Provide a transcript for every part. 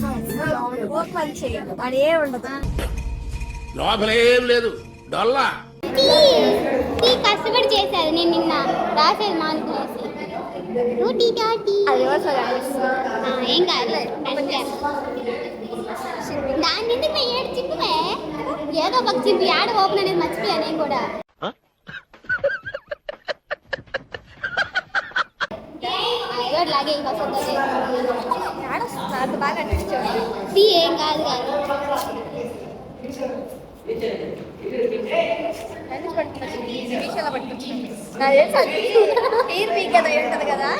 పని చేయదు వాడు ఏ ఉండదు. లోపలేం లేదు. డొల్లా. టీ కష్టపడి చేసేది నేను నిన్న రాసేది మానుకునేసి నువ్వు టీ టీ టీ. అది ఎవరు కనిపిస్తుంది ఆ, ఏం కాదు. దాని ఎందుకు ఏడు చిక్కుమే ఏదో ఒక చింపు యాడ ఓపెన్ అనేది మర్చిపోయాను నేను కూడా. ఏదో లాగే ఇంకా సొంతది. అంత బాగా అనిపించాడు ఏం కాదు కాదు. అన్ని పట్టుకున్నాను విషయాలు పట్టుకుంటాను నాకు తెలుసు అది హెయిర్ వీక్ ఏదో ఉంటుంది కదా.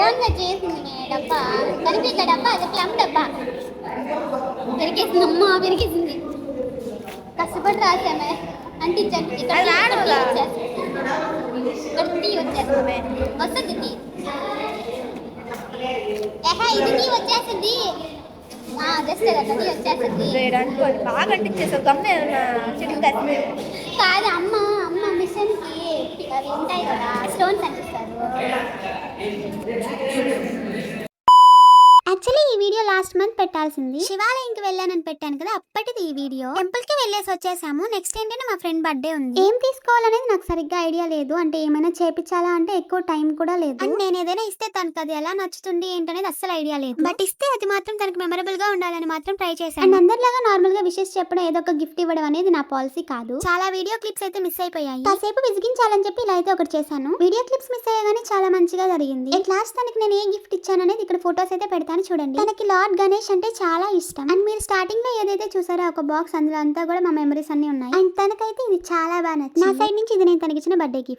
ఓన్గా చేసింది మే డబ్బా కనిపించే డబ్బా అది ప్లమ్ డబ్బా అమ్మ కష్టపడి రాసామే అంటించండి ఇక్కడ టీ వచ్చేస్తుంది వస్తుంది ఇది జస్ట్ వచ్చేస్తుంది వేడు అనుకోండి బాగా అంటించేసావు గమ్మే చికెన్ కత్తి కాదు అమ్మ అమ్మ మిషన్కి అవి ఉంటాయి కదా స్టోన్స్ అంటిస్తారు యాక్చువల్లీ ఈ వీడియో లాస్ట్ మంత్ పెట్టాల్సింది. శివాలయంకి వెళ్ళానని పెట్టాను కదా అప్పటిది ఈ వీడియో. టెంపుల్కి వెళ్ళేసి వచ్చేసాము. నెక్స్ట్ ఏంటంటే మా ఫ్రెండ్ బర్త్డే ఉంది. ఏం తీసుకోవాలనేది నాకు సరిగ్గా ఐడియా లేదు. అంటే ఏమైనా చేపించాలా అంటే ఎక్కువ టైం కూడా లేదు. అండ్ నేను ఏదైనా ఇస్తే తనకు అది ఎలా నచ్చుతుంది ఏంటనేది అస్సలు ఐడియా లేదు. బట్ ఇస్తే అది మాత్రం తనకు మెమరబుల్గా ఉండాలని మాత్రం ట్రై చేశాను. అండ్ అందరిలాగా నార్మల్గా విషెస్ చెప్పడం ఏదో ఒక గిఫ్ట్ ఇవ్వడం అనేది నా పాలసీ కాదు. చాలా వీడియో క్లిప్స్ అయితే మిస్ అయిపోయాయి. కాసేపు విసిగించాలని చెప్పి ఇలా అయితే ఒకటి చేశాను. వీడియో క్లిప్స్ మిస్ అయ్యగానే చాలా మంచిగా జరిగింది. అండ్ లాస్ట్ తనకి నేను ఏ గిఫ్ట్ ఇచ్చాననేది ఇక్కడ ఫొటోస్ అయితే పెడతాను చూడండి. తనకి లార్డ్ గణేష్ అంటే చాలా ఇష్టం. అండ్ మీరు స్టార్టింగ్లో ఏదైతే చూసారో ఒక బాక్స్ అందులో అంతా కూడా మా మెమరీస్ అన్ని ఉన్నాయి. అండ్ తనకైతే ఇది చాలా బాగా నచ్చింది. నా సైడ్ నుంచి ఇది నేను తనకి ఇచ్చిన బర్త్డే గిఫ్ట్